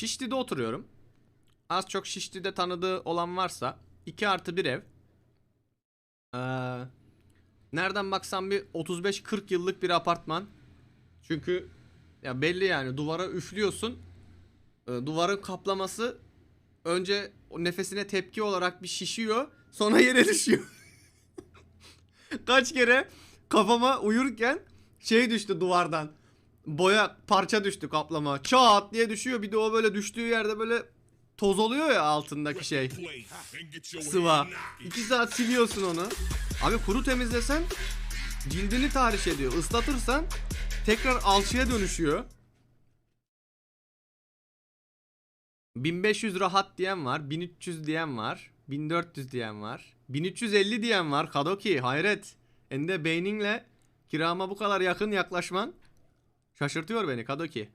Şişli'de oturuyorum. Az çok Şişli'de tanıdığı olan varsa 2 artı bir ev. Ee, nereden baksan bir 35-40 yıllık bir apartman. Çünkü ya belli yani duvara üflüyorsun. Ee, duvarın kaplaması önce nefesine tepki olarak bir şişiyor. Sonra yere düşüyor. Kaç kere kafama uyurken şey düştü duvardan. Boya parça düştü kaplama. Çat diye düşüyor. Bir de o böyle düştüğü yerde böyle toz oluyor ya altındaki şey. Sıva. 2 saat siliyorsun onu. Abi kuru temizlesen cildini tahriş ediyor. Islatırsan tekrar alçıya dönüşüyor. 1500 rahat diyen var. 1300 diyen var. 1400 diyen var. 1350 diyen var. Kadoki hayret. Ende beyninle kirama bu kadar yakın yaklaşman şaşırtıyor beni Kadoki.